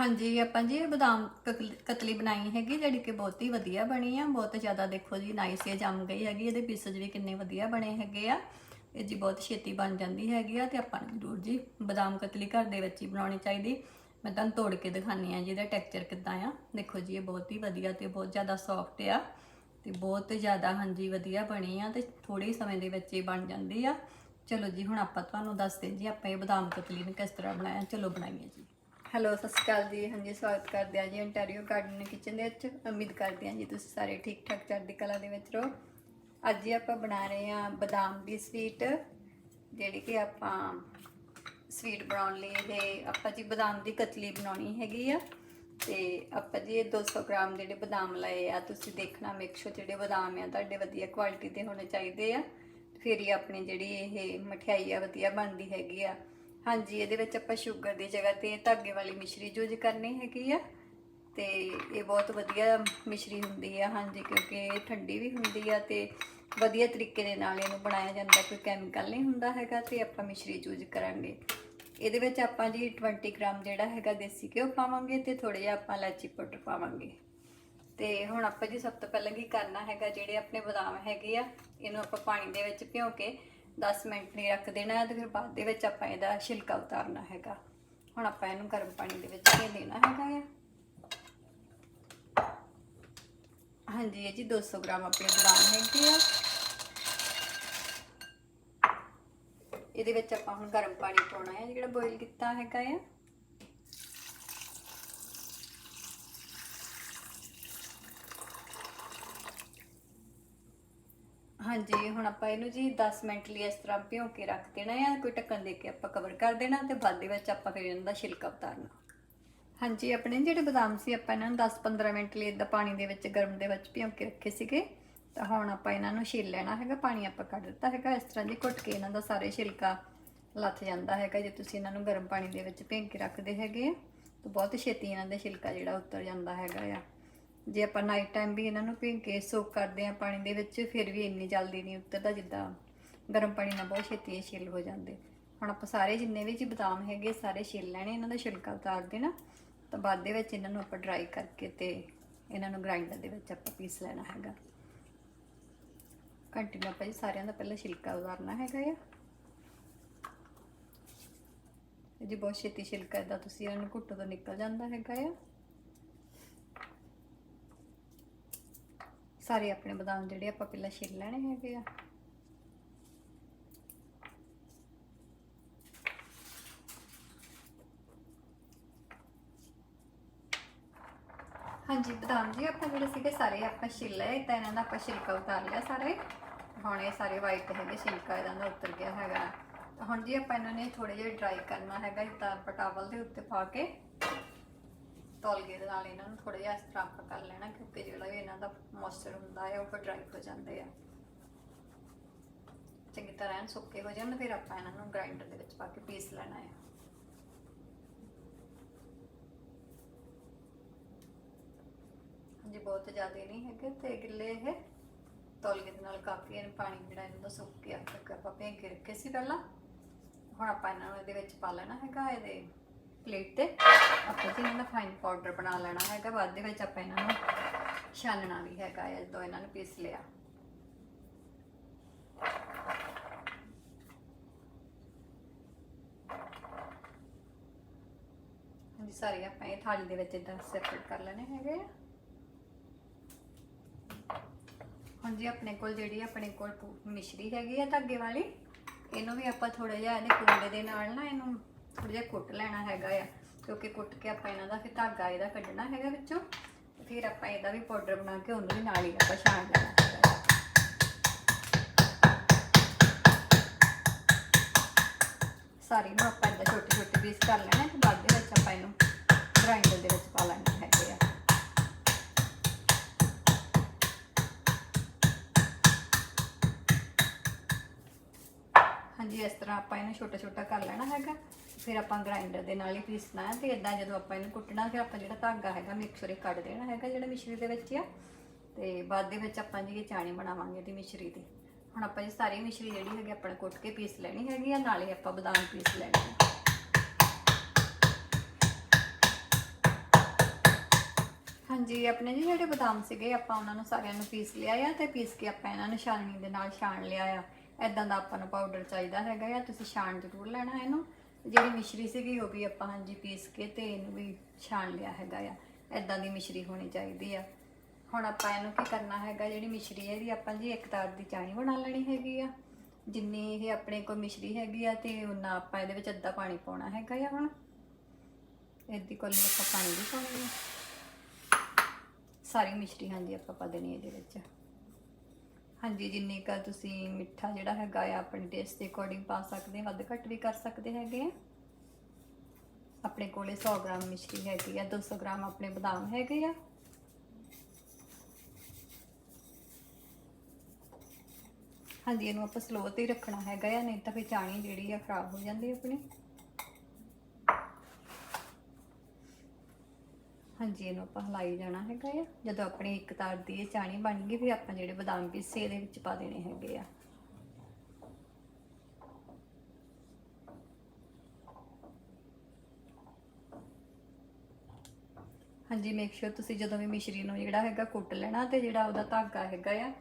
ਹਾਂਜੀ, ਆਪਾਂ ਜੀ ਇਹ ਬਦਾਮ ਕਤਲ- ਕਤਲੀ ਬਣਾਈ ਹੈਗੀ, ਜਿਹੜੀ ਕਿ ਬਹੁਤ ਹੀ ਵਧੀਆ ਬਣੀ ਆ, ਬਹੁਤ ਜ਼ਿਆਦਾ ਦੇਖੋ ਜੀ ਨਾਈਸ ਇਹ ਜੰਮ ਗਈ ਹੈਗੀ, ਇਹਦੇ ਪੀਸਸ ਵੀ ਕਿੰਨੇ ਵਧੀਆ ਬਣੇ ਹੈਗੇ ਆ। ਇਹ ਜੀ ਬਹੁਤ ਛੇਤੀ ਬਣ ਜਾਂਦੀ ਹੈਗੀ ਆ ਤੇ ਆਪਾਂ ਨੂੰ ਜ਼ਰੂਰ ਜੀ ਬਦਾਮ ਕਤਲੀ ਘਰ ਦੇ ਵਿੱਚ ਹੀ ਬਣਾਉਣੀ ਚਾਹੀਦੀ। ਮੈਂ ਤੁਹਾਨੂੰ ਤੋੜ ਕੇ ਦਿਖਾਨੀ ਆ ਜੀ ਇਹਦਾ ਟੈਕਸਚਰ ਕਿੱਦਾਂ ਆ। ਦੇਖੋ ਜੀ, ਇਹ ਬਹੁਤ ਹੀ ਵਧੀਆ ਤੇ ਬਹੁਤ ਜ਼ਿਆਦਾ ਸੌਫਟ ਆ ਤੇ ਬਹੁਤ ਜ਼ਿਆਦਾ ਹਾਂਜੀ ਵਧੀਆ ਬਣੀ ਆ ਤੇ ਥੋੜੇ ਸਮੇਂ ਦੇ ਵਿੱਚ ਹੀ ਬਣ ਜਾਂਦੀ ਆ। ਚਲੋ ਜੀ, ਹੁਣ ਆਪਾਂ ਤੁਹਾਨੂੰ ਦੱਸਦੇ ਜੀ ਆਪਾਂ ਇਹ ਬਦਾਮ ਕਤਲੀ ਨੂੰ ਕਿਸ ਤਰ੍ਹਾਂ ਬਣਾਇਆ। ਚਲੋ ਬਣਾਈਏ ਜੀ। ਹੈਲੋ, ਸਤਿ ਸ਼੍ਰੀ ਅਕਾਲ ਜੀ। ਹਾਂਜੀ, ਸਵਾਗਤ ਕਰਦੇ ਆ ਜੀ ontario ਗਾਰਡਨ ਕਿਚਨ ਦੇ ਵਿੱਚ। ਉਮੀਦ ਕਰਦੇ ਹਾਂ ਜੀ ਤੁਸੀਂ ਸਾਰੇ ਠੀਕ ਠਾਕ ਚੜ੍ਹਦੀ ਕਲਾ ਦੇ ਵਿੱਚ ਰਹੋ। ਅੱਜ ਜੀ ਆਪਾਂ ਬਣਾ ਰਹੇ ਆ ਬਦਾਮ ਦੀ ਸਵੀਟ ਜਿਹੜੀ ਕਿ ਆਪਾਂ ਸਵੀਟ ਬਣਾਉਣ ਲਈ ਇਹ ਆਪਾਂ ਜੀ ਬਦਾਮ ਦੀ ਕਤਲੀ ਬਣਾਉਣੀ ਹੈਗੀ ਆ। ਤੇ ਆਪਾਂ ਜੀ ਇਹ 200 ਗ੍ਰਾਮ ਜਿਹੜੇ ਬਦਾਮ ਲਏ ਆ, ਤੁਸੀਂ ਦੇਖਣਾ ਮੇਕ ਸ਼ੋ ਜਿਹੜੇ ਬਦਾਮ ਆ ਤੁਹਾਡੇ ਵਧੀਆ ਕੁਆਲਿਟੀ ਦੇ ਹੋਣੇ ਚਾਹੀਦੇ ਆ। ਫਿਰ ਹੀ ਆਪਣੀ ਜਿਹੜੀ ਇਹ ਮਠਿਆਈ ਆ, ਵਧੀਆ ਬਣਦੀ ਹੈਗੀ ਆ। ਹਾਂਜੀ, ਇਹਦੇ ਵਿੱਚ ਆਪਾਂ ਸ਼ੂਗਰ ਦੀ ਜਗ੍ਹਾ ਤੇ ਧਾਗੇ ਵਾਲੀ ਮਿਸ਼ਰੀ ਯੂਜ਼ ਕਰਨੀ ਹੈਗੀ ਆ, ਤੇ ਇਹ ਬਹੁਤ ਵਧੀਆ ਮਿਸ਼ਰੀ ਹੁੰਦੀ ਆ, ਹਾਂਜੀ, ਕਿਉਂਕਿ ਇਹ ਠੰਡੀ ਵੀ ਹੁੰਦੀ ਆ ਤੇ ਵਧੀਆ ਤਰੀਕੇ ਦੇ ਨਾਲ ਇਹਨੂੰ ਬਣਾਇਆ ਜਾਂਦਾ, ਕੋਈ ਕੈਮੀਕਲ ਨਹੀਂ ਹੁੰਦਾ ਹੈਗਾ ਤੇ ਆਪਾਂ ਮਿਸ਼ਰੀ ਯੂਜ਼ ਕਰਾਂਗੇ। ਇਹਦੇ ਵਿੱਚ ਆਪਾਂ ਜੀ 20 ਗ੍ਰਾਮ ਜਿਹੜਾ ਹੈਗਾ ਦੇਸੀ ਘਿਓ ਪਾਵਾਂਗੇ ਤੇ ਥੋੜਾ ਜਿਹਾ ਆਪਾਂ ਇਲਾਚੀ ਪਾਊਡਰ ਪਾਵਾਂਗੇ। ਤੇ ਹੁਣ ਆਪਾਂ ਜੀ ਸਭ ਤੋਂ ਪਹਿਲਾਂ ਕੀ ਕਰਨਾ ਹੈਗਾ, ਜਿਹੜੇ ਆਪਣੇ ਬਦਾਮ ਹੈਗੇ ਆ, ਇਹਨੂੰ ਆਪਾਂ ਪਾਣੀ ਦੇ ਵਿੱਚ ਭਿਓ ਕੇ 10 ਮਿੰਟ ਲਈ ਰੱਖ ਦੇਣਾ ਹੈ ਤੇ ਫਿਰ ਬਾਅਦ ਦੇ ਵਿੱਚ ਆਪਾਂ ਇਹਦਾ ਛਿਲਕਾ ਉਤਾਰਨਾ ਹੈਗਾ। ਹੁਣ ਆਪਾਂ ਇਹਨੂੰ ਗਰਮ ਪਾਣੀ ਦੇ ਵਿੱਚ ਭੇ ਦੇਣਾ ਹੈਗਾ ਆ। ਹਾਂਜੀ, ਇਹ ਜੀ 200 ਗ੍ਰਾਮ ਆਪਣੇ ਬਦਾਮ ਹੈਗੇ ਆ। ਇਹਦੇ ਵਿੱਚ ਆਪਾਂ ਹੁਣ ਗਰਮ ਪਾਣੀ ਪਾਉਣਾ ਹੈ ਜਿਹੜਾ ਬੋਇਲ ਕੀਤਾ ਹੈਗਾ ਆ। ਹਾਂਜੀ, ਹੁਣ ਆਪਾਂ ਇਹਨੂੰ ਜੀ 10 ਮਿੰਟ ਲਈ ਇਸ ਤਰ੍ਹਾਂ ਭਿਓ ਕੇ ਰੱਖ ਦੇਣਾ ਹੈ ਕੋਈ ਢੱਕਣ ਦੇ ਕੇ ਆਪਾਂ ਕਵਰ ਕਰ ਦੇਣਾ ਤੇ ਬਾਅਦ ਦੇ ਵਿੱਚ ਆਪਾਂ ਫਿਰ ਇਹਨਾਂ ਦਾ ਛਿਲਕਾ ਉਤਾਰਨਾ। ਹਾਂਜੀ, ਆਪਣੇ ਜਿਹੜੇ ਬਦਾਮ ਸੀ ਆਪਾਂ ਇਹਨਾਂ ਨੂੰ 10-15 ਮਿੰਟ ਲਈ ਇਦਾਂ ਪਾਣੀ ਦੇ ਵਿੱਚ ਗਰਮ ਦੇ ਵਿੱਚ ਭਿਓ ਕੇ ਰੱਖੇ ਸੀਗੇ। ਤਾਂ ਹੁਣ ਆਪਾਂ ਇਹਨਾਂ ਨੂੰ ਛਿੱਲ ਲੈਣਾ ਹੈਗਾ, ਪਾਣੀ ਆਪਾਂ ਕੱਢ ਦਿੱਤਾ ਹੈਗਾ। ਇਸ ਤਰ੍ਹਾਂ ਜੀ ਘੁੱਟ ਕੇ ਇਹਨਾਂ ਦਾ ਸਾਰੇ ਛਿਲਕਾ ਲੱਥ ਜਾਂਦਾ ਹੈਗਾ ਜੇ ਤੁਸੀਂ ਇਹਨਾਂ ਨੂੰ ਗਰਮ ਪਾਣੀ ਦੇ ਵਿੱਚ ਭਿਓ ਕੇ ਰੱਖਦੇ ਹੈਗੇ ਆ। ਤਾਂ ਬਹੁਤ ਛੇਤੀ ਇਹਨਾਂ ਦਾ ਛਿਲਕਾ ਜਿਹੜਾ ਉਤਰ ਜਾਂਦਾ ਹੈਗਾ ਆ। ਜੇ ਆਪਾਂ ਨਾਈਟ ਟਾਈਮ ਵੀ ਇਹਨਾਂ ਨੂੰ ਭਿਓ ਕੇ ਸੋਕ ਕਰਦੇ ਆ ਪਾਣੀ ਦੇ ਵਿੱਚ, ਫਿਰ ਵੀ ਇੰਨੀ ਜਲਦੀ ਨਹੀਂ ਉਤਰਦਾ ਜਿੱਦਾਂ ਗਰਮ ਪਾਣੀ ਨਾਲ ਬਹੁਤ ਛੇਤੀ ਇਹ ਛਿੱਲ ਹੋ ਜਾਂਦੇ। ਹੁਣ ਆਪਾਂ ਸਾਰੇ ਜਿੰਨੇ ਵੀ ਜੀ ਬਦਾਮ ਹੈਗੇ ਸਾਰੇ ਛਿੱਲ ਲੈਣੇ, ਇਹਨਾਂ ਦਾ ਛਿਲਕਾ ਉਤਾਰ ਦੇਣਾ, ਤਾਂ ਬਾਅਦ ਦੇ ਵਿੱਚ ਇਹਨਾਂ ਨੂੰ ਆਪਾਂ ਡਰਾਈ ਕਰਕੇ ਤੇ ਇਹਨਾਂ ਨੂੰ ਗ੍ਰਾਈਂਡਰ ਦੇ ਵਿੱਚ ਆਪਾਂ ਪੀਸ ਲੈਣਾ ਹੈਗਾ। ਕੰਟੀਨਿਊ ਆਪਾਂ ਜੀ ਸਾਰਿਆਂ ਦਾ ਪਹਿਲਾਂ ਛਿਲਕਾ ਉਤਾਰਨਾ ਹੈਗਾ ਆ। ਜੀ ਬਹੁਤ ਛੇਤੀ ਛਿਲਕਾ ਇਦਾਂ ਤੁਸੀਂ ਇਹਨਾਂ ਨੂੰ ਘੁੱਟੋ ਤੋਂ ਨਿਕਲ ਜਾਂਦਾ ਹੈਗਾ ਆ। ਸਾਰੇ ਆਪਣੇ ਬਦਾਮ ਜਿਹੜੇ ਆਪਾਂ ਪਹਿਲਾਂ ਛਿੱਲ ਲੈਣੇ ਹੈਗੇ ਆ। ਹਾਂਜੀ, ਬਦਾਮ ਜੀ ਆਪਾਂ ਜਿਹੜੇ ਸੀਗੇ ਸਾਰੇ ਆਪਾਂ ਛਿੱਲ ਲਏ, ਤਾਂ ਇਹਨਾਂ ਦਾ ਆਪਾਂ ਛਿਲਕਾ ਉਤਾਰ ਲਿਆ ਸਾਰੇ। ਹੁਣ ਇਹ ਸਾਰੇ ਵਾਈਟ ਹੈਗੇ, ਛਿਲਕਾ ਇਹਨਾਂ ਦਾ ਉਤਰ ਗਿਆ ਹੈਗਾ। ਹੁਣ ਜੀ ਆਪਾਂ ਇਹਨਾਂ ਨੇ ਥੋੜੇ ਜਿਹਾ ਡਰਾਈ ਕਰਨਾ ਹੈਗਾ ਇਦਾਂ ਪਟਾਵਲ ਦੇ ਉੱਤੇ ਪਾ ਕੇ। ਤੌਲਗੇ ਦੇ ਨਾਲ ਇਹਨਾਂ ਨੂੰ ਥੋੜਾ ਜਿਹਾ ਇਸ ਤਰ੍ਹਾਂ ਕਰ ਲੈਣਾ ਕਿਉਂਕਿ ਜਿਹੜਾ ਵੀ ਇਹਨਾਂ ਦਾ ਮੋਇਸਚਰ ਹੁੰਦਾ ਹੈ, ਉਹ ਡਰਾਈ ਹੋ ਜਾਂਦੇ ਆ। ਚੰਗੀ ਤਰ੍ਹਾਂ ਐਨ ਸੁੱਕੇ ਹੋ ਜਾਣ, ਫਿਰ ਆਪਾਂ ਇਹਨਾਂ ਨੂੰ ਗ੍ਰਾਈਂਡਰ ਦੇ ਵਿੱਚ ਪਾ ਕੇ ਪੀਸ ਲੈਣਾ ਹੈ ਹਾਂਜੀ, ਬਹੁਤ ਜ਼ਿਆਦਾ ਨਹੀਂ ਹੈਗੇ ਤੇ ਗਿੱਲੇ ਇਹ। ਤੌਲੀਏ ਦੇ ਨਾਲ ਕਾਫੀ ਇਹਨ ਪਾਣੀ ਜਿਹੜਾ ਇਹਨਾਂ ਦਾ ਸੁੱਕ ਗਿਆ ਤੱਕ ਆਪਾਂ ਭੇਂ ਕੇ ਰੱਖੇ ਸੀ ਪਹਿਲਾਂ। ਹੁਣ ਆਪਾਂ ਇਹਨਾਂ ਨੂੰ ਇਹਦੇ ਵਿੱਚ ਪਾ ਲੈਣਾ ਹੈਗਾ ਇਹਦੇ ਪਲੇਟ ਤੇ। ਆਪਾਂ ਜੀ ਫਾਈਨ ਪਾਊਡਰ ਬਣਾ ਲੈਣਾ ਹੈਗਾ ਬਾਅਦ ਦੇ ਵਿੱਚ ਆਪਾਂ ਇਹਨਾਂ ਨੂੰ ਛਾਨਣਾ ਵੀ ਹੈਗਾ ਹੈ, ਜਦੋਂ ਇਹਨਾਂ ਨੂੰ ਪੀਸ ਲਿਆ। ਹਾਂਜੀ ਸਾਰੇ ਆਪਾਂ ਇਹ ਥਾਲੀ ਦੇ ਵਿੱਚ ਇਦਾਂ ਸੈਪਰੇਟ ਕਰ ਲੈਣੇ ਹੈਗੇ ਆ। ਹੁਣ ਜੀ ਆਪਣੇ ਕੋਲ ਜਿਹੜੀ ਆਪਣੇ ਕੋਲ ਮਿਸ਼ਰੀ ਹੈਗੀ ਆ ਧਾਗੇ ਵਾਲੀ, ਇਹਨੂੰ ਵੀ ਆਪਾਂ ਥੋੜਾ ਜਿਹਾ ਇਹਦੇ ਕੁੰਡੇ ਦੇ ਨਾਲ ਨਾ ਇਹਨੂੰ ਥੋੜਾ ਜਿਹਾ ਕੁੱਟ ਲੈਣਾ ਹੈਗਾ ਆ। ਕਿਉਂਕਿ ਕੁੱਟ ਕੇ ਆਪਾਂ ਇਹਨਾਂ ਦਾ ਫਿਰ ਧਾਗਾ ਇਹਦਾ ਕੱਢਣਾ ਹੈਗਾ ਵਿੱਚੋਂ ਫਿਰ ਆਪਾਂ ਇਹਦਾ ਵੀ ਪਾਊਡਰ ਬਣਾ ਕੇ ਉਹਨੂੰ ਵੀ ਨਾਲ ਹੀ ਆਪਾਂ ਛਾਣ ਲੈਣਾ ਹੈਗਾ। ਸਾਰੀ ਨੂੰ ਆਪਾਂ ਇਹਦਾ ਛੋਟੇ ਛੋਟੇ ਪੀਸ ਕਰ ਲੈਣਾ ਤੇ ਬਾਅਦ ਦੇ ਵਿੱਚ ਆਪਾਂ ਇਹਨੂੰ ਗ੍ਰਾਈਂਡਰ ਦੇ ਵਿੱਚ ਪਾ ਲੈਣੇ ਹੈਗੇ ਆ। ਹਾਂਜੀ, ਇਸ ਤਰ੍ਹਾਂ ਆਪਾਂ ਇਹਨੂੰ ਛੋਟਾ ਛੋਟਾ ਕਰ ਲੈਣਾ ਹੈਗਾ। ਫਿਰ ਆਪਾਂ ਗ੍ਰਾਈਂਡਰ ਦੇ ਨਾਲ ਹੀ ਪੀਸਣਾ ਹੈ ਤੇ ਇਦਾਂ ਜਦੋਂ ਆਪਾਂ ਇਹਨੂੰ ਕੁੱਟਣਾ, ਫਿਰ ਆਪਾਂ ਜਿਹੜਾ ਧਾਗਾ ਹੈਗਾ ਮਿਕਸਰ ਇਹ ਕੱਢ ਦੇਣਾ ਹੈਗਾ ਜਿਹੜਾ ਮਿਸ਼ਰੀ ਦੇ ਵਿੱਚ ਆ। ਤੇ ਬਾਅਦ ਦੇ ਵਿੱਚ ਆਪਾਂ ਜੀ ਚਾਣੀ ਬਣਾਵਾਂਗੇ ਦੀ ਮਿਸ਼ਰੀ ਦੀ। ਹੁਣ ਆਪਾਂ ਜੀ ਸਾਰੀ ਮਿਸ਼ਰੀ ਜਿਹੜੀ ਹੈਗੀ ਆਪਾਂ ਕੁੱਟ ਕੇ ਪੀਸ ਲੈਣੀ ਹੈਗੀ ਆ, ਨਾਲੇ ਆਪਾਂ ਬਦਾਮ ਪੀਸ ਲੈਣੇ ਆ। ਹਾਂਜੀ, ਆਪਣੇ ਜੀ ਜਿਹੜੇ ਬਦਾਮ ਸੀਗੇ ਆਪਾਂ ਉਹਨਾਂ ਨੂੰ ਸਾਰਿਆਂ ਨੂੰ ਪੀਸ ਲਿਆ ਆ ਤੇ ਪੀਸ ਕੇ ਆਪਾਂ ਇਹਨਾਂ ਨੂੰ ਛਾਣਨੀ ਦੇ ਨਾਲ ਛਾਣ ਲਿਆ ਆ। ਐਦਾਂ ਦਾ ਆਪਾਂ ਨੂੰ ਪਾਊਡਰ ਚਾਹੀਦਾ ਹੈਗਾ ਆ, ਤੁਸੀਂ ਛਾਣ ਜ਼ਰੂਰ ਲੈਣਾ ਇਹਨੂੰ। ਜਿਹੜੀ ਮਿਸ਼ਰੀ ਸੀਗੀ ਉਹ ਵੀ ਆਪਾਂ ਹਾਂਜੀ ਪੀਸ ਕੇ ਤੇ ਇਹਨੂੰ ਵੀ ਛਾਣ ਲਿਆ ਹੈਗਾ ਆ। ਐਦਾਂ ਦੀ ਮਿਸ਼ਰੀ ਹੋਣੀ ਚਾਹੀਦੀ ਆ। ਹੁਣ ਆਪਾਂ ਇਹਨੂੰ ਕੀ ਕਰਨਾ ਹੈਗਾ, ਜਿਹੜੀ ਮਿਸ਼ਰੀ ਹੈ ਇਹਦੀ ਆਪਾਂ ਜੀ ਇੱਕ ਤਾਰ ਦੀ ਚਾਣੀ ਬਣਾ ਲੈਣੀ ਹੈਗੀ ਆ। ਜਿੰਨੀ ਇਹ ਆਪਣੇ ਕੋਲ ਮਿਸ਼ਰੀ ਹੈਗੀ ਆ ਤੇ ਉਹਨਾਂ ਆਪਾਂ ਇਹਦੇ ਵਿੱਚ ਅੱਧਾ ਪਾਣੀ ਪਾਉਣਾ ਹੈਗਾ ਆ ਹੁਣ। ਇਹਦੀ ਕੋਲ ਆਪਾਂ ਪਾਣੀ ਵੀ ਪਾਉਣੀ ਹੈ ਸਾਰੀ ਮਿਸ਼ਰੀ ਹਾਂਜੀ ਆਪਾਂ ਪਾ ਦੇਣੀ ਇਹਦੇ ਵਿੱਚ। ਹਾਂਜੀ, ਜਿੰਨੀ ਕੁ ਤੁਸੀਂ ਮਿੱਠਾ ਜਿਹੜਾ ਹੈਗਾ ਆ, ਆਪਣੇ ਟੇਸਟ ਦੇ ਅਕੋਰਡਿੰਗ ਪਾ ਸਕਦੇ ਆ ਵੱਧ ਘੱਟ ਵੀ ਕਰ ਸਕਦੇ ਹੈਗੇ ਆ। ਆਪਣੇ ਕੋਲੇ 100 ਗ੍ਰਾਮ ਮਿਸ਼ਰੀ ਹੈਗੀ ਆ 200 ਗ੍ਰਾਮ ਆਪਣੇ ਬਦਾਮ ਹੈਗੇ ਆ। ਹਾਂਜੀ, ਇਹਨੂੰ ਆਪਾਂ ਸਲੋ ਤੇ ਹੀ ਰੱਖਣਾ ਹੈਗਾ ਆ, ਨਹੀਂ ਤਾਂ ਫਿਰ ਚਾਣੀ ਜਿਹੜੀ ਆ ਖਰਾਬ ਹੋ ਜਾਂਦੀ ਆਪਣੀ। ਹਾਂਜੀ, ਇਹਨੂੰ ਆਪਾਂ ਹਲਾਈ ਜਾਣਾ ਹੈਗਾ ਆ ਜਦੋਂ ਆਪਣੀ ਇੱਕ ਤਾਰ ਦੀ ਇਹ ਚਾਣੀ ਬਣ ਗਈ, ਫਿਰ ਆਪਾਂ ਜਿਹੜੇ ਬਦਾਮ ਪੀਸੇ ਇਹਦੇ ਵਿੱਚ ਪਾ ਦੇਣੇ ਹੈਗੇ ਆ ਹਾਂਜੀ ਮੇਕ ਸ਼ੋਰ ਤੁਸੀਂ ਜਦੋਂ ਵੀ ਮਿਸ਼ਰੀ ਨੂੰ ਜਿਹੜਾ ਹੈਗਾ ਕੁੱਟ ਲੈਣਾ ਤੇ ਜਿਹੜਾ ਉਹਦਾ ਧਾਗਾ ਹੈਗਾ ਆ,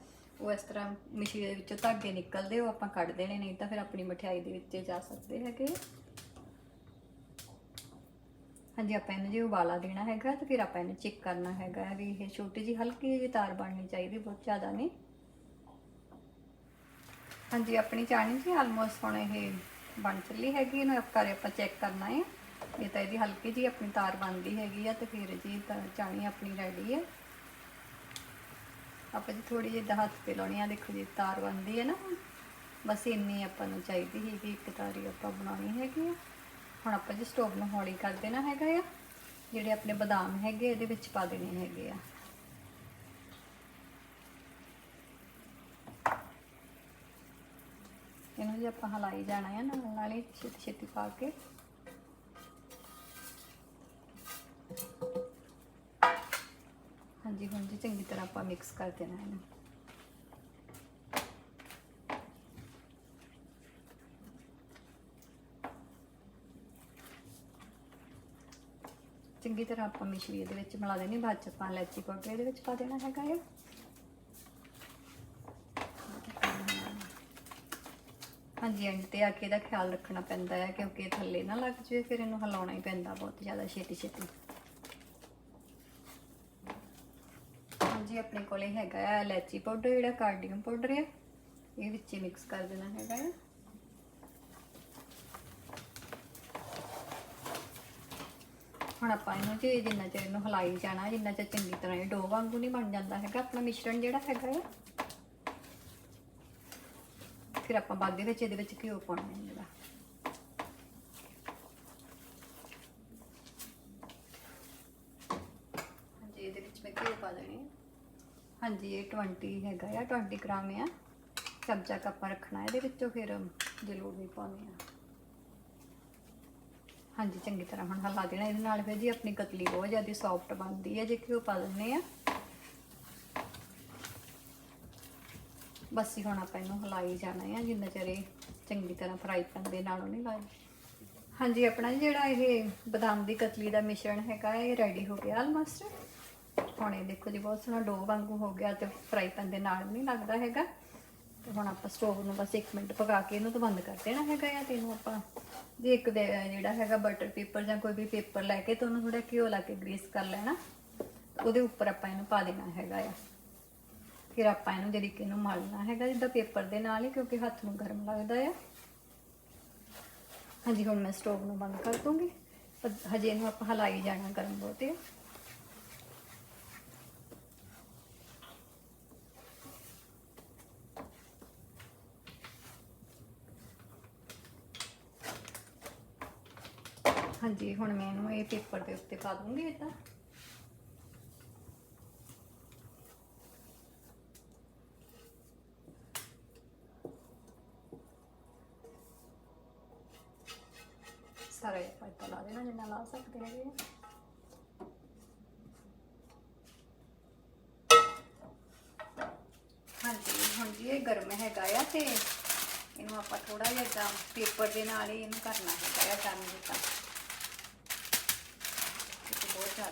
ਉਹ ਇਸ ਤਰ੍ਹਾਂ ਮਿਸ਼ਰੀ ਦੇ ਵਿੱਚੋਂ ਧਾਗੇ ਨਿਕਲਦੇ, ਉਹ ਆਪਾਂ ਕੱਢ ਦੇਣੇ, ਨਹੀਂ ਤਾਂ ਫਿਰ ਆਪਣੀ ਮਠਿਆਈ ਦੇ ਵਿੱਚ ਜਾ ਸਕਦੇ ਹੈਗੇ ਆ। ਹਾਂਜੀ, ਆਪਾਂ ਇਹਨੂੰ ਜੇ ਉਬਾਲਾ ਦੇਣਾ ਹੈਗਾ ਤੇ ਫਿਰ ਆਪਾਂ ਇਹਨੂੰ ਚੈੱਕ ਕਰਨਾ ਹੈਗਾ ਵੀ ਇਹ ਛੋਟੀ ਜੀ ਹਲਕੀ ਜਿਹੀ ਤਾਰ ਬਣਨੀ ਚਾਹੀਦੀ ਬਹੁਤ ਜ਼ਿਆਦਾ ਨਹੀਂ। ਹਾਂਜੀ, ਆਪਣੀ ਚਾਣੀ ਜੀ ਆਲਮੋਸਟ ਹੁਣ ਇਹ ਬਣ ਚੱਲੀ ਹੈਗੀ, ਇਹਨੂੰ ਆਪਾਂ ਆਪਾਂ ਚੈੱਕ ਕਰਨਾ ਹੈ। ਇਹ ਤਾਂ ਇਹਦੀ ਹਲਕੀ ਜੀ ਆਪਣੀ ਤਾਰ ਬਣਦੀ ਹੈਗੀ ਆ ਤੇ ਫਿਰ ਜੀ ਚਾਣੀ ਆਪਣੀ ਰੈਡੀ ਹੈ। ਆਪਾਂ ਜੀ ਥੋੜੀ ਜਿਹੀ ਦਾ ਹੱਥ ਤੇ ਲਾਉਣੀ ਆ, ਦੇਖੋ ਜੀ ਤਾਰ ਬਣਦੀ ਹੈ ਨਾ ਬਸ ਇੰਨੀ ਆਪਾਂ ਨੂੰ ਚਾਹੀਦੀ ਹੈਗੀ, ਇੱਕ ਤਾਰੀ ਆਪਾਂ ਬਣਾਉਣੀ ਹੈਗੀ ਆ। ਹੁਣ ਆਪਾਂ ਜੀ ਸਟੋਵ ਨੂੰ ਹੌਲੀ ਕਰ ਦੇਣਾ ਹੈਗਾ ਆ। ਜਿਹੜੇ ਆਪਣੇ ਬਦਾਮ ਹੈਗੇ, ਇਹਦੇ ਵਿੱਚ ਪਾ ਦੇਣੇ ਹੈਗੇ ਆ। ਇਹਨੂੰ ਜੀ ਆਪਾਂ ਹਲਾਈ ਜਾਣਾ ਹੈ ਨਾਲ ਨਾਲ ਹੀ ਛੇਤੀ ਛੇਤੀ ਪਾ ਕੇ। ਹਾਂਜੀ, ਹੁਣ ਜੀ ਚੰਗੀ ਤਰ੍ਹਾਂ ਆਪਾਂ ਮਿਕਸ ਕਰ ਦੇਣਾ ਇਹਨੂੰ। ਚੰਗੀ ਤਰ੍ਹਾਂ ਆਪਾਂ ਮਿਸ਼ਰੀ ਇਹਦੇ ਵਿੱਚ ਮਿਲਾ ਦੇਣੀ, ਬਾਅਦ ਚ ਆਪਾਂ ਇਲਾਚੀ ਪਾਊਡਰ ਇਹਦੇ ਵਿੱਚ ਪਾ ਦੇਣਾ ਹੈਗਾ ਹੈ ਹਾਂਜੀ ਐਂਡ ਤੇ ਆ ਕੇ ਇਹਦਾ ਖਿਆਲ ਰੱਖਣਾ ਪੈਂਦਾ ਹੈ ਕਿਉਂਕਿ ਥੱਲੇ ਨਾ ਲੱਗ ਜਾਵੇ, ਫਿਰ ਇਹਨੂੰ ਹਿਲਾਉਣਾ ਹੀ ਪੈਂਦਾ ਬਹੁਤ ਜ਼ਿਆਦਾ ਛੇਤੀ ਛੇਤੀ। ਹਾਂਜੀ, ਆਪਣੇ ਕੋਲੇ ਹੈਗਾ ਹੈ ਇਲਾਚੀ ਪਾਊਡਰ, ਜਿਹੜਾ ਕਾਰਡੀਅਮ ਪਾਊਡਰ ਹੈ ਇਹ ਵਿੱਚ ਮਿਕਸ ਕਰ ਦੇਣਾ ਹੈਗਾ ਹੈ ਹੁਣ ਆਪਾਂ ਇਹਨੂੰ ਜੀ ਜਿੰਨਾ ਚਿਰ ਇਹਨੂੰ ਹਲਾਈ ਜਾਣਾ, ਜਿੰਨਾ ਚਿਰ ਚੰਗੀ ਤਰ੍ਹਾਂ ਇਹ ਡੋ ਵਾਂਗੂ ਨਹੀਂ ਬਣ ਜਾਂਦਾ ਹੈਗਾ, ਆਪਣਾ ਮਿਸ਼ਰਣ ਜਿਹੜਾ ਹੈਗਾ ਹੈ ਫਿਰ ਆਪਾਂ ਬਾਅਦ ਦੇ ਵਿੱਚ ਇਹਦੇ ਵਿੱਚ ਘਿਓ ਪਾਉਣਾ ਹੈ ਜਿਹੜਾ। ਹਾਂਜੀ, ਇਹਦੇ ਵਿੱਚ ਮੈਂ ਘਿਓ ਪਾ ਦੇਣੀ ਹੈ। ਹਾਂਜੀ, ਇਹ 20 ਹੈਗਾ ਆ 20 ਗ੍ਰਾਮ ਆ। ਚਮਚਾ ਕੱਪਾ ਰੱਖਣਾ, ਇਹਦੇ ਵਿੱਚੋਂ ਫਿਰ ਜਲੂਰ ਵੀ ਪਾਉਣੀ ਆ। ਹਾਂਜੀ, ਚੰਗੀ ਤਰ੍ਹਾਂ ਹੁਣ ਹਿਲਾ ਦੇਣਾ। ਇਹਦੇ ਨਾਲ ਫਿਰ ਜੀ ਆਪਣੀ ਕਤਲੀ ਬਹੁਤ ਜ਼ਿਆਦਾ ਸੌਫਟ ਬਣਦੀ ਹੈ, ਜੇ ਘਿਓ ਪਾ ਦਿੰਦੇ ਆ ਬਸ ਹੀ ਹੁਣ ਆਪਾਂ ਇਹਨੂੰ ਹਿਲਾਈ ਜਾਣਾ ਆ ਜਿੰਨਾ ਚਿਰ ਇਹ ਚੰਗੀ ਤਰ੍ਹਾਂ ਫਰਾਈ ਪੈਨ ਦੇ ਨਾਲੋਂ ਨਹੀਂ ਲਾਈ ਹਾਂਜੀ, ਆਪਣਾ ਜਿਹੜਾ ਇਹ ਬਦਾਮ ਦੀ ਕਤਲੀ ਦਾ ਮਿਸ਼ਰਣ ਹੈਗਾ, ਇਹ ਰੈਡੀ ਹੋ ਗਿਆ ਆਲਮੋਸਟ ਹੁਣ ਇਹ ਦੇਖੋ ਜੀ, ਬਹੁਤ ਸੋਹਣਾ ਡੋ ਵਾਂਗੂ ਹੋ ਗਿਆ ਤੇ ਫਰਾਈ ਪੈਨ ਦੇ ਨਾਲ ਨਹੀਂ ਲੱਗਦਾ ਹੈਗਾ। ਤੇ ਹੁਣ ਆਪਾਂ ਸਟੋਵ ਨੂੰ ਬਸ 1 ਮਿੰਟ ਪਕਾ ਕੇ ਇਹਨੂੰ ਤਾਂ ਬੰਦ ਕਰ ਦੇਣਾ ਹੈਗਾ ਆ ਤੇ ਇਹਨੂੰ ਆਪਾਂ ਜੇ ਇੱਕ ਦੇ ਜਿਹੜਾ ਹੈਗਾ ਬਟਰ ਪੇਪਰ ਜਾਂ ਕੋਈ ਵੀ ਪੇਪਰ ਲੈ ਕੇ ਤੇ ਉਹਨੂੰ ਥੋੜਾ ਘਿਓ ਲਾ ਕੇ ਗਰੀਸ ਕਰ ਲੈਣਾ, ਉਹਦੇ ਉੱਪਰ ਆਪਾਂ ਇਹਨੂੰ ਪਾ ਦੇਣਾ ਹੈਗਾ ਆ। ਫਿਰ ਆਪਾਂ ਇਹਨੂੰ ਜਿਹੜੀ ਕਿ ਇਹਨੂੰ ਮਲਣਾ ਹੈਗਾ ਜਿੱਦਾਂ ਪੇਪਰ ਦੇ ਨਾਲ ਹੀ, ਕਿਉਂਕਿ ਹੱਥ ਨੂੰ ਗਰਮ ਲੱਗਦਾ ਆ। ਹਾਂਜੀ, ਹੁਣ ਮੈਂ ਸਟੋਵ ਨੂੰ ਬੰਦ ਕਰ ਦੂੰਗੀ ਹਜੇ ਇਹਨੂੰ ਆਪਾਂ ਹਲਾਈ ਜਾਣਾ ਗਰਮ ਬਹੁਤ ਹਾਂਜੀ, ਹੁਣ ਮੈਂ ਇਹਨੂੰ ਇਹ ਪੇਪਰ ਦੇ ਉੱਤੇ ਪਾ ਦੂੰਗੀ ਇਦਾਂ ਸਾਰਾ ਇਹ ਪਾਈਪਾ ਲਾ ਦੇਣਾ, ਜਿੰਨਾ ਲਾ ਸਕਦੇ ਹੈਗੇ ਹਾਂਜੀ, ਹੁਣ ਜੀ ਇਹ ਗਰਮ ਹੈਗਾ ਆ ਤੇ ਇਹਨੂੰ ਆਪਾਂ ਥੋੜਾ ਜਿਹਾ ਏਦਾਂ ਪੇਪਰ ਦੇ ਨਾਲ ਹੀ ਇਹਨੂੰ ਕਰਨਾ ਹੈਗਾ ਆ ਕਰਨ ਦਿੱਤਾ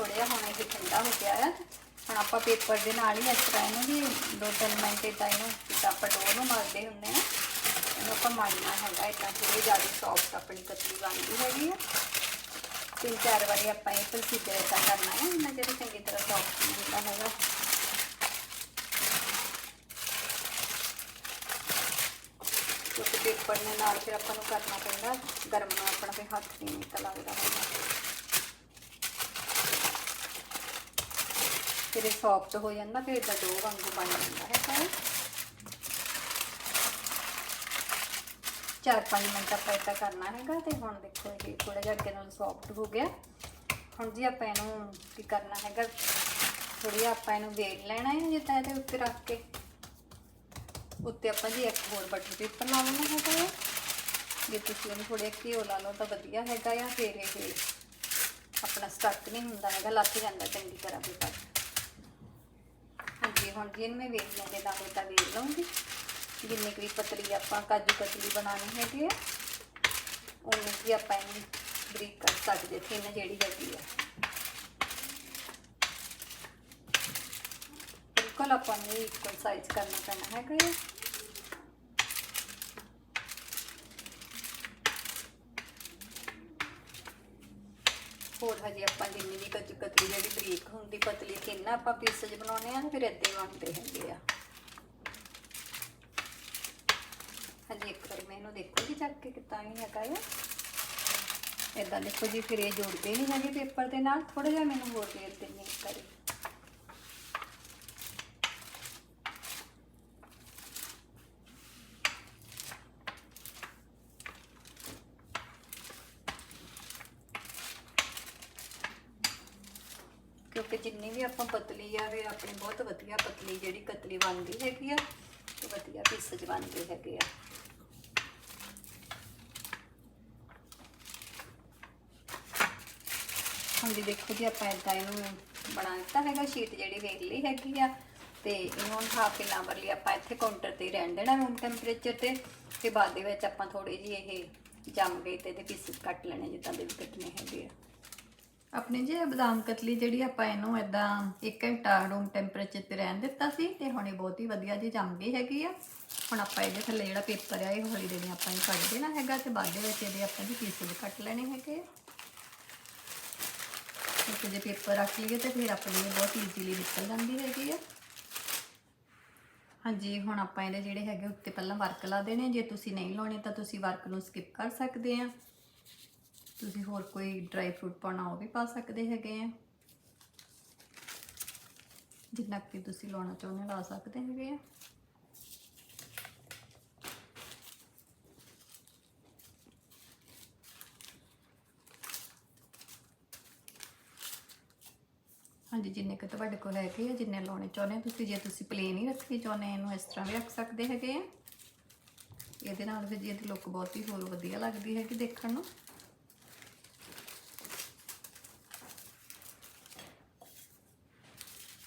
ਥੋੜਾ ਜਿਹਾ, ਹੁਣ ਇਹ ਠੰਡਾ ਹੋ ਗਿਆ ਆ। ਹੁਣ ਆਪਾਂ ਪੇਪਰ ਦੇ ਨਾਲ ਹੀ ਇਸ ਤਰ੍ਹਾਂ ਇਹਨੂੰ ਵੀ ਦੋ ਤਿੰਨ ਮਿੰਟ ਇਦਾਂ ਇਹਨੂੰ ਜਿੱਦਾਂ ਆਪਾਂ ਡੋ ਨੂੰ ਮਲਦੇ ਹੁੰਦੇ ਆ, ਇਹਨੂੰ ਆਪਾਂ ਮਲਣਾ ਹੈਗਾ ਇਦਾਂ ਥੋੜੀ ਜ਼ਿਆਦਾ ਸੌਫਟ ਆਪਣੀ ਕਤਲੀ ਬਣਦੀ ਹੈਗੀ ਆ। ਤਿੰਨ ਚਾਰ ਵਾਰੀ ਆਪਾਂ ਇਹ ਪ੍ਰੋਸੀਜਰ ਇਦਾਂ ਕਰਨਾ ਹੈ ਇਹਨਾਂ ਜਿਹੜੇ ਚੰਗੀ ਤਰ੍ਹਾਂ ਸੌਫਟ ਹੁੰਦਾ ਹੈਗਾ। ਕਿਉਂਕਿ ਪੇਪਰ ਦੇ ਨਾਲ ਫਿਰ ਆਪਾਂ ਨੂੰ ਕਰਨਾ ਪੈਂਦਾ ਗਰਮ ਆਪਣਾ ਫਿਰ ਹੱਥ ਨਹੀਂ ਨਿਕਲ ਲੱਗਦਾ ਹੁੰਦਾ ਫਿਰ ਇਹ ਸੌਫਟ ਹੋ ਜਾਂਦਾ, ਫਿਰ ਇਦਾਂ ਦੋ ਵਾਂਗੂ ਬਣ ਜਾਂਦਾ ਹੈ ਸਾਰਾ। ਚਾਰ ਪੰਜ ਮਿੰਟ ਆਪਾਂ ਇਦਾਂ ਕਰਨਾ ਹੈਗਾ ਤੇ ਹੁਣ ਦੇਖੋ ਇਹ ਥੋੜਾ ਜਿਹਾ ਅੱਗੇ ਨਾਲ ਸੌਫਟ ਹੋ ਗਿਆ। ਹੁਣ ਜੀ ਆਪਾਂ ਇਹਨੂੰ ਕੀ ਕਰਨਾ ਹੈਗਾ ਥੋੜੀ ਆਪਾਂ ਇਹਨੂੰ ਵੇਲ ਲੈਣਾ ਹੈ ਜਿੱਦਾਂ ਇਹਦੇ ਉੱਤੇ ਰੱਖ ਕੇ। ਉੱਤੇ ਆਪਾਂ ਜੀ ਇੱਕ ਹੋਰ ਬਟਰ ਪੇਪਰ ਲਾ ਲੈਣਾ ਹੈਗਾ ਹੈ। ਜੇ ਤੁਸੀਂ ਉਹਨੂੰ ਥੋੜਾ ਘਿਓ ਲਾ ਲਓ ਤਾਂ ਵਧੀਆ ਹੈਗਾ ਆ, ਫਿਰ ਇਹ ਆਪਣਾ ਸਟੱਕ ਨਹੀਂ ਹੁੰਦਾ ਹੈਗਾ ਲੱਗ ਜਾਂਦਾ ਚੰਗੀ ਤਰ੍ਹਾਂ ਪੇਪਰ ਹਾਂਜੀ ਹੁਣ ਜੀ ਇਹਨੂੰ ਮੈਂ ਵੇਲ ਲੈਂਦੇ ਦਾ ਤਾਂ ਵੇਲ ਲਵਾਂਗੀ ਜਿੰਨੀ ਕੁ ਵੀ ਪਤਲੀ ਆਪਾਂ ਕਾਜੂ ਕਤਲੀ ਬਣਾਉਣੀ ਹੈਗੀ ਆ, ਉਨੀ ਕੁ ਹੀ ਆਪਾਂ ਇਹਨੂੰ ਬਰੀਕ ਕਰ ਸਕਦੇ ਥਿੰਨ ਜਿਹੜੀ ਹੈਗੀ ਆ। ਬਿਲਕੁਲ ਆਪਾਂ ਨੂੰ ਇਕੁਅਲ ਸਾਈਜ਼ ਕਰਨਾ ਪੈਣਾ ਹੈਗਾ ਹੋਰ ਹਜੇ ਆਪਾਂ ਜਿੰਨੀ ਵੀ ਕਾਜੂ ਕਤਲੀ ਜਿਹੜੀ ਬਰੀਕ ਹੁੰਦੀ, ਪਤਲੀ ਥਿੰਨ ਆਪਾਂ ਪੀਸਜ ਬਣਾਉਣੇ ਆ ਫਿਰ ਏਦਾਂ ਬਣਦੇ ਹੈਗੇ ਆ। ਹਜੇ ਇੱਕ ਵਾਰ ਮੈਂ ਇਹਨੂੰ ਦੇਖੂਗੀ ਚੱਕ ਕੇ ਕਿਤਾ ਵੀ ਹੈਗਾ ਆ। ਇਦਾਂ ਦੇਖੋ ਜੀ, ਫਿਰ ਇਹ ਜੋੜਦੇ ਨਹੀਂ ਹੈਗੇ ਪੇਪਰ ਦੇ ਨਾਲ ਥੋੜਾ ਜਿਹਾ ਮੈਨੂੰ ਹੋਰ ਦੇਰ ਦੇਣੀ ਇੱਕ ਜਿੰਨੀ ਵੀ ਆਪਾਂ ਪਤਲੀ ਆ ਫਿਰ ਆਪਣੀ ਬਹੁਤ ਵਧੀਆ ਪਤਲੀ ਜਿਹੜੀ ਕਤਲੀ ਬਣਦੀ ਹੈਗੀ ਆ, ਤੇ ਵਧੀਆ ਪੀਸਜ ਬਣਦੇ ਹੈਗੇ ਆ। ਹੁਣ ਜੀ ਦੇਖੋ ਜੀ, ਆਪਾਂ ਇਦਾਂ ਇਹਨੂੰ ਬਣਾ ਦਿੱਤਾ ਹੈਗਾ ਸ਼ੀਟ ਜਿਹੜੀ ਵੇਖ ਲਈ ਹੈਗੀ ਆ, ਤੇ ਇਹਨੂੰ ਹੁਣ ਹਾਫ ਐਨ ਆਵਰ ਲਈ ਆਪਾਂ ਇੱਥੇ ਕਾਊਂਟਰ ਤੇ ਰਹਿਣ ਦੇਣਾ ਰੂਮ ਟੈਂਪਰੇਚਰ ਤੇ ਤੇ ਬਾਅਦ ਦੇ ਵਿੱਚ ਆਪਾਂ ਥੋੜੀ ਜੀ ਇਹ ਜੰਮ ਗਏ ਤੇ ਇਹਦੇ ਪੀਸਸ ਕੱਟ ਲੈਣੇ ਜਿੱਦਾਂ ਦੇ ਵੀ ਕੱਟਣੇ ਹੈਗੇ ਆ। ਆਪਣੇ ਜੇ ਬਦਾਮ ਕਤਲੀ ਜਿਹੜੀ ਆਪਾਂ ਇਹਨੂੰ ਇਦਾਂ 1 ਘੰਟਾ ਰੂਮ ਟੈਂਪਰੇਚਰ ਤੇ ਰਹਿਣ ਦਿੱਤਾ ਸੀ ਤੇ ਹੁਣ ਇਹ ਬਹੁਤ ਹੀ ਵਧੀਆ ਜੀ ਜੰਮ ਗਈ ਹੈਗੀ ਆ। ਹੁਣ ਆਪਾਂ ਇਹਦੇ ਥੱਲੇ ਜਿਹੜਾ ਪੇਪਰ ਆ, ਇਹ ਹੌਲੀ ਦੇ ਨੇ ਆਪਾਂ ਇਹ ਕੱਢ ਦੇਣਾ ਹੈਗਾ ਤੇ ਬਾਅਦ ਦੇ ਵਿੱਚ ਇਹਦੇ ਆਪਾਂ ਜੀ ਪੀਸ ਕੱਟ ਲੈਣੇ ਹੈਗੇ ਆ। ਕਿਉਂਕਿ ਜੇ ਪੇਪਰ ਰੱਖ ਲਈਏ ਤੇ ਫਿਰ ਆਪਣੀ ਇਹ ਬਹੁਤ ਈਜ਼ੀਲੀ ਨਿਕਲ ਜਾਂਦੀ ਹੈਗੀ ਆ। ਹਾਂਜੀ, ਹੁਣ ਆਪਾਂ ਇਹਦੇ ਜਿਹੜੇ ਹੈਗੇ, ਉੱਤੇ ਪਹਿਲਾਂ ਵਰਕ ਲਾ ਦੇਣੇ ਜੇ ਤੁਸੀਂ ਨਹੀਂ ਲਾਉਣੇ ਤਾਂ ਤੁਸੀਂ ਵਰਕ ਨੂੰ ਸਕਿਪ ਕਰ ਸਕਦੇ ਆ। ਤੁਸੀਂ ਹੋਰ ਕੋਈ ਡਰਾਈ ਫਰੂਟ ਪਾਉਣਾ ਉਹ ਵੀ ਪਾ ਸਕਦੇ ਹੈਗੇ ਆ। ਜਿੰਨਾ ਕਿ ਤੁਸੀਂ ਲਾਉਣਾ ਚਾਹੁੰਦੇ ਲਾ ਸਕਦੇ ਹੈਗੇ ਆ। ਹਾਂਜੀ, ਜਿੰਨੇ ਕੁ ਤੁਹਾਡੇ ਕੋਲ ਹੈਗੇ ਆ, ਜਿੰਨੇ ਲਾਉਣੇ ਚਾਹੁੰਦੇ ਆ ਤੁਸੀਂ, ਜੇ ਤੁਸੀਂ ਪਲੇਨ ਹੀ ਰੱਖਣੀ ਚਾਹੁੰਦੇ ਆ ਇਹਨੂੰ ਇਸ ਤਰ੍ਹਾਂ ਵੀ ਰੱਖ ਸਕਦੇ ਹੈਗੇ ਆ। ਇਹਦੇ ਨਾਲ ਫਿਰ ਜੀ ਇਹਦੀ ਲੁੱਕ ਬਹੁਤ ਹੀ ਹੋਰ ਵਧੀਆ ਲੱਗਦੀ ਹੈ ਕਿ ਦੇਖਣ ਨੂੰ।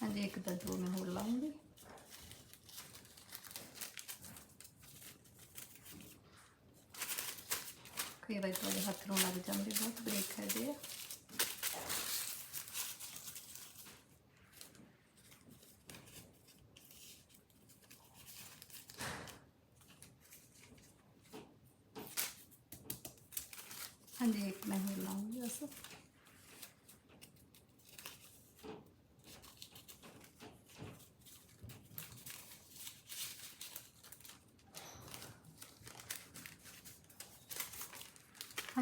ਹਾਂਜੀ, ਇੱਕ ਤਾਂ ਦੋ ਮੈਂ ਹੋਰ ਲਾਉਂਗੀ। ਕਈ ਵਾਰ ਤੁਹਾਡੇ ਹੱਥ ਨੂੰ ਲੱਗ ਜਾਂਦੇ, ਬਹੁਤ ਬਰੀਕ ਹੈਗੇ ਆ ਹਾਂਜੀ ਇੱਕ ਮੈਂ ਹੋਰ ਲਾਉਂਗੀ ਬਸ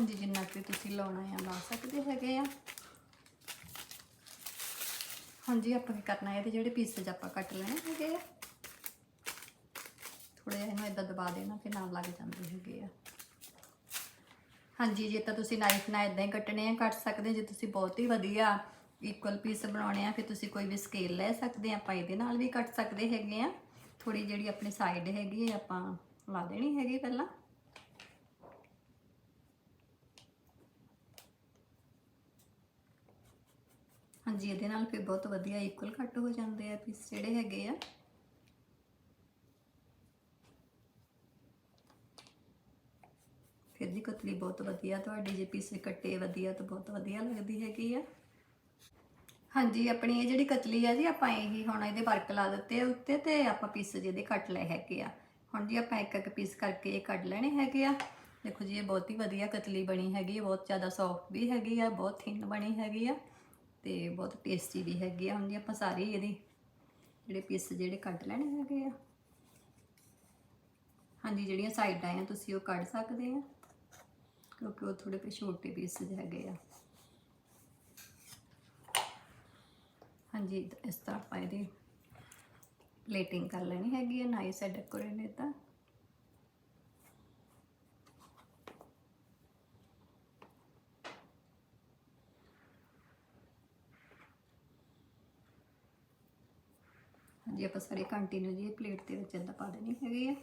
ਹਾਂਜੀ, ਜਿੰਨਾ ਕਿ ਤੁਸੀਂ ਲਾਉਣਾ ਆ, ਲਾ ਸਕਦੇ ਹੈਗੇ ਆ। ਹਾਂਜੀ, ਆਪਾਂ ਕੀ ਕਰਨਾ ਹੈ ਇਹਦੇ ਜਿਹੜੇ ਪੀਸਸ ਆਪਾਂ ਕੱਟ ਲੈਣੇ ਹੈਗੇ ਆ। ਥੋੜਾ ਜਿਹਾ ਇਹਨੂੰ ਇਦਾਂ ਦਬਾ ਦੇਣਾ, ਫਿਰ ਨਾਲ ਲੱਗ ਜਾਂਦੇ ਹੈਗੇ ਆ। ਹਾਂਜੀ, ਜੇ ਤਾਂ ਤੁਸੀਂ ਨਾਈਫ ਨਾਲ ਇਦਾਂ ਹੀ ਕੱਟਣੇ ਆ, ਕੱਟ ਸਕਦੇ ਜੇ ਤੁਸੀਂ ਬਹੁਤ ਹੀ ਵਧੀਆ ਇਕੁਅਲ ਪੀਸ ਬਣਾਉਣੇ ਆ, ਫਿਰ ਤੁਸੀਂ ਕੋਈ ਵੀ ਸਕੇਲ ਲੈ ਸਕਦੇ ਆ। ਆਪਾਂ ਇਹਦੇ ਨਾਲ ਵੀ ਕੱਟ ਸਕਦੇ ਹੈਗੇ ਆ। ਥੋੜੀ ਜਿਹੜੀ ਆਪਣੀ ਸਾਈਡ ਹੈਗੀ ਇਹ ਆਪਾਂ ਲਾ ਦੇਣੀ ਹੈਗੀ ਪਹਿਲਾਂ। ਹਾਂਜੀ, ਇਹਦੇ ਨਾਲ ਫਿਰ ਬਹੁਤ ਵਧੀਆ ਇਕੁਅਲ ਕੱਟ ਹੋ ਜਾਂਦੇ ਆ ਪੀਸ ਜਿਹੜੇ ਹੈਗੇ ਆ। ਫਿਰ ਜੀ ਕਤਲੀ ਬਹੁਤ ਵਧੀਆ, ਤੁਹਾਡੀ ਜੇ ਪੀਸ ਕੱਟੇ ਵਧੀਆ ਤਾਂ ਬਹੁਤ ਵਧੀਆ ਲੱਗਦੀ ਹੈਗੀ ਆ। ਹਾਂਜੀ, ਆਪਣੀ ਇਹ ਜਿਹੜੀ ਕਤਲੀ ਆ ਜੀ, ਆਪਾਂ ਇਹੀ ਹੁਣ ਇਹਦੇ ਵਰਕ ਲਾ ਦਿੱਤੇ ਉੱਤੇ ਤੇ ਆਪਾਂ ਪੀਸ ਜਿਹਦੇ ਕੱਟ ਲਏ ਹੈਗੇ ਆ। ਹੁਣ ਜੀ ਆਪਾਂ ਇੱਕ ਇੱਕ ਪੀਸ ਕਰਕੇ ਇਹ ਕੱਢ ਲੈਣੇ ਹੈਗੇ ਆ। ਦੇਖੋ ਜੀ, ਇਹ ਬਹੁਤ ਹੀ ਵਧੀਆ ਕਤਲੀ ਬਣੀ ਹੈਗੀ ਹੈ ਬਹੁਤ ਜ਼ਿਆਦਾ ਸੌਫਟ ਵੀ ਹੈਗੀ ਆ, ਬਹੁਤ ਥਿਨ ਬਣੀ ਹੈਗੀ ਆ। ਤੇ ਬਹੁਤ ਟੇਸਟੀ ਵੀ ਹੈਗੀ ਆ। ਹੁਣ ਜੀ ਆਪਾਂ ਸਾਰੇ ਇਹਦੇ ਜਿਹੜੇ ਪੀਸ ਜਿਹੜੇ ਕੱਢ ਲੈਣੇ ਹੈਗੇ ਆ। ਹਾਂਜੀ, ਜਿਹੜੀਆਂ ਸਾਈਡਾਂ ਆ ਤੁਸੀਂ ਉਹ ਕੱਢ ਸਕਦੇ ਆ। ਕਿਉਂਕਿ ਉਹ ਥੋੜੇ ਜਿਹੇ ਛੋਟੇ ਪੀਸ ਹੈਗੇ ਆ। ਹਾਂਜੀ, ਇਸ ਤਰ੍ਹਾਂ ਆਪਾਂ ਇਹਦੀ ਪਲੇਟਿੰਗ ਕਰ ਲੈਣੀ ਹੈਗੀ ਹੈ ਨਾਈਸ ਹੈ ਡੈਕੋਰੇਟ ਤਾਂ। ਹਾਂਜੀ ਆਪਾਂ ਸਾਰੇ ਕੰਟੀਨਿਊ ਜੀ ਪਲੇਟ ਦੇ ਵਿੱਚ ਇਦਾਂ ਪਾ ਦੇਣੀ ਹੈਗੀ ਆ।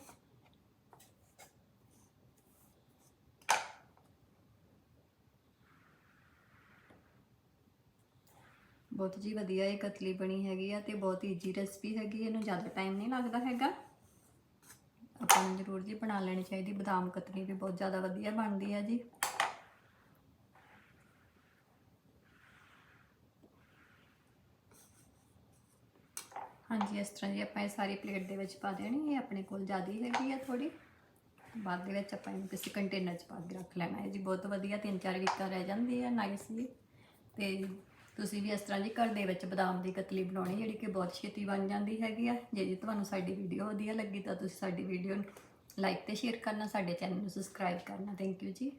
ਬਹੁਤ ਜੀ ਵਧੀਆ ਇਹ ਕਤਲੀ ਬਣੀ ਹੈਗੀ ਆ ਤੇ ਬਹੁਤ ਈਜੀ ਰੈਸਪੀ ਹੈਗੀ ਇਹਨੂੰ ਜ਼ਿਆਦਾ ਟਾਈਮ ਨਹੀਂ ਲੱਗਦਾ ਹੈਗਾ। ਆਪਾਂ ਨੂੰ ਜ਼ਰੂਰ ਜੀ ਬਣਾ ਲੈਣੀ ਚਾਹੀਦੀ, ਬਦਾਮ ਕਤਲੀ ਵੀ ਬਹੁਤ ਜ਼ਿਆਦਾ ਵਧੀਆ ਬਣਦੀ ਆ ਜੀ। ਹਾਂਜੀ, ਇਸ ਤਰ੍ਹਾਂ ਜੀ ਆਪਾਂ ਇਹ ਸਾਰੀ ਪਲੇਟ ਦੇ ਵਿੱਚ ਪਾ ਦੇਣੀ, ਇਹ ਆਪਣੇ ਕੋਲ ਜ਼ਿਆਦਾ ਹੀ ਹੈਗੀ ਆ ਥੋੜੀ ਬਾਅਦ ਦੇ ਵਿੱਚ ਆਪਾਂ ਇਹਨੂੰ ਕਿਸੇ ਕੰਟੇਨਰ 'ਚ ਪਾ ਕੇ ਰੱਖ ਲੈਣਾ ਹੈ ਜੀ। ਬਹੁਤ ਵਧੀਆ ਤਿੰਨ ਚਾਰ ਵੀਕਾਂ ਰਹਿ ਜਾਂਦੀ ਹੈ ਨਾਈਸਲੀ ਤੇ ਤੁਸੀਂ ਵੀ ਇਸ ਤਰ੍ਹਾਂ ਜੀ ਘਰ ਦੇ ਵਿੱਚ ਬਦਾਮ ਦੀ ਕਤਲੀ ਬਣਾਉਣੀ, ਜਿਹੜੀ ਕਿ ਬਹੁਤ ਛੇਤੀ ਬਣ ਜਾਂਦੀ ਹੈਗੀ ਆ। ਜੇ ਜੀ ਤੁਹਾਨੂੰ ਸਾਡੀ ਵੀਡੀਓ ਵਧੀਆ ਲੱਗੀ ਤਾਂ ਤੁਸੀਂ ਸਾਡੀ ਵੀਡੀਓ ਨੂੰ ਲਾਈਕ ਤੇ ਸ਼ੇਅਰ ਕਰਨਾ, ਸਾਡੇ ਚੈਨਲ ਨੂੰ ਸਬਸਕ੍ਰਾਈਬ ਕਰਨਾ। ਥੈਂਕ ਯੂ ਜੀ।